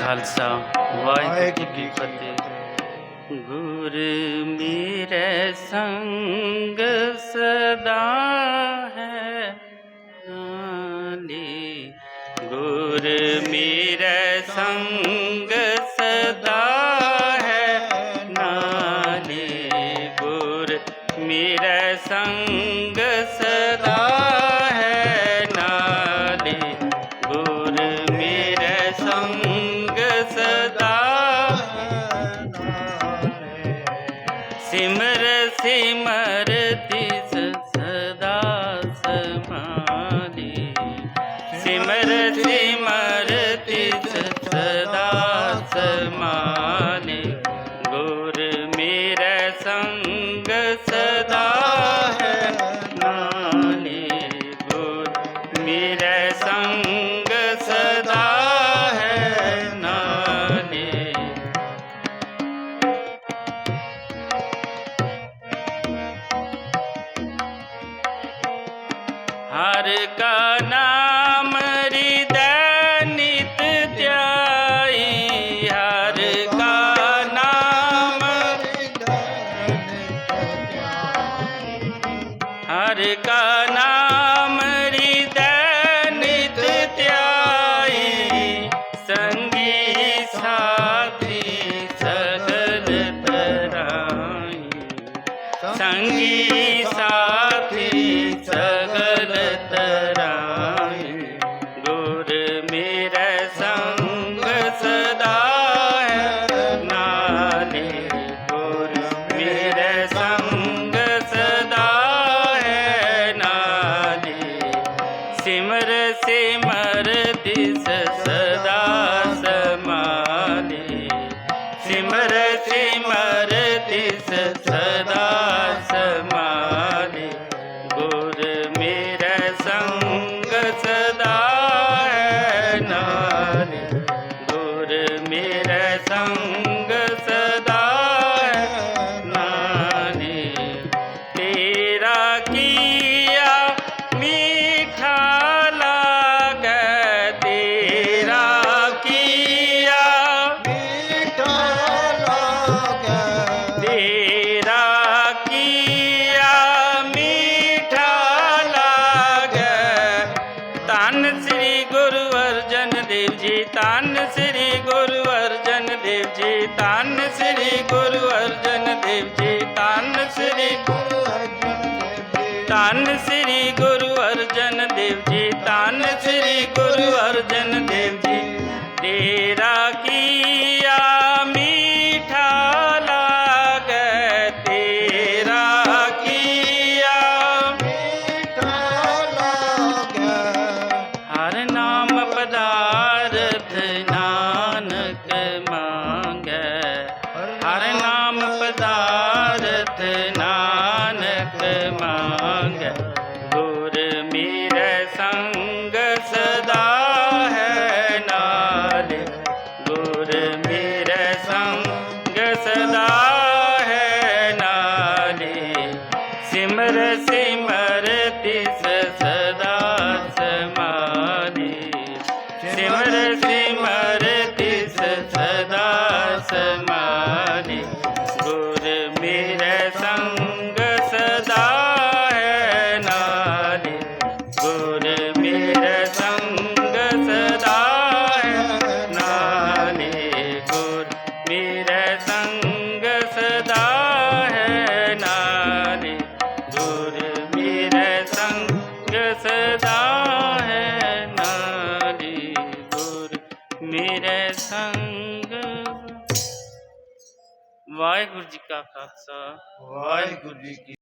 ਖਾਲਸਾ, ਵਾਹਿਗੁਰੂ ਜੀ ਕੀ ਫਤਿਹ। ਗੁਰ ਮੇਰੇ ਸੰਗ ਸਦਾ ਹੈ ਨਾਲੇ। ਗੁਰ ਮੇਰੇ ਸੰਗ ਸਦਾ ਸਿਮਰ ਸਿਮਰ ਤਿਸ ਸਦਾ ਸਮਾਲੀ ਸਿਮਰ ਸਿਮਰ ਤਿਸ ਸਦਾ ਸਮਾਲੀ ਗੁਰ ਮੇਰਾ ਸੰਗ ਹਰ ਕਾ ਨਾਮ ਹਿਰਦੈ ਨਿਤ ਧਿਆਈ, ਹਰ ਕਾ ਨਾਮ ਹਰ ਕਾ ਨਾਮ ਹਿਰਦੈ ਨਿਤ ਧਿਆਈ, ਸੰਗੀ ਸਾਥੀ ਸਿਮਰ ਸਿਮਰ ਦਿਸ ਸਦਾ ਸਮਾਲੇ ਸਿਮਰ ਜੀ ਧੰਨ ਸ੍ਰੀ ਗੁਰੂ ਅਰਜਨ ਦੇਵ ਜੀ, ਧੰਨ ਸ੍ਰੀ ਗੁਰੂ ਅਰਜਨ ਦੇਵ ਜੀ, ਧੰਨ ਸ੍ਰੀ ਗੁਰੂ ਜੀ ਧੰਨ ਸ੍ਰੀ ਗੁਰੂ ਅਰਜਨ ਦੇਵ ਜੀ, ਧੰਨ ਸ੍ਰੀ ਗੁਰੂ ਅਰਜਨ ਦੇਵ ਜੀ। ਤੇਰਾ ਸਿਮਰ ਸਿਮਰ ਤਿਸ ਸਦਾ ਮੇਰੇ ਸੰਗ। ਵਾਹਿਗੁਰੂ ਜੀ ਕਾ ਖਾਲਸਾ। ਵਾਹਿਗੁਰੂ ਜੀ ਕੀ